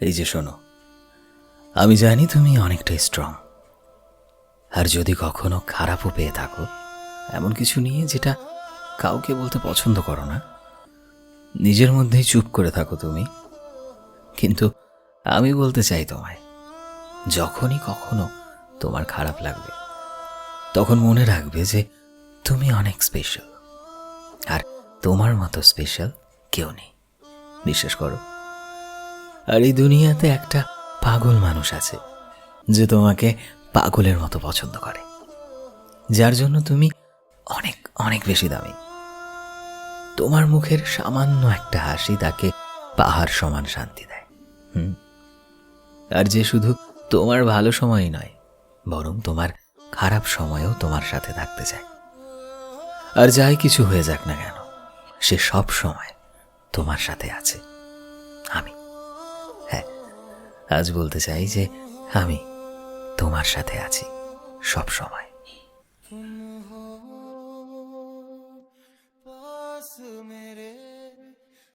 এই যে শোনো, আমি জানি তুমি অনেকটা স্ট্রং আর যদি কখনো খারাপও পেয়ে থাকো, এমন কিছু নিয়ে যেটা কাউকে বলতে পছন্দ করো না, নিজের মধ্যেই চুপ করে থাকো তুমি। কিন্তু আমি বলতে চাই তোমায়, যখনই কখনো তোমার খারাপ লাগবে, তখন মনে রাখবে যে তুমি অনেক স্পেশাল আর তোমার মতো স্পেশাল কেউ নেই। বিশ্বাস করো। আর এই দুনিয়াতে একটা পাগল মানুষ আছে, যে তোমাকে পাগলের মতো পছন্দ করে। যার জন্য তুমি অনেক অনেক বেশি দামি। তোমার মুখের সামান্য একটা হাসি তাকে পাহাড় সমান শান্তি দেয়, হুম? আর যে শুধু তোমার ভালো সময়ই নয়, বরং তোমার খারাপ সময়েও তোমার সাথে থাকতে চায়। আর যাই কিছু হয়ে যাক না কেন, সে সব সময় তোমার সাথে আছে, আমি। আজ বলতে চাই যে আমি তোমার সাথে আছি সব সময়।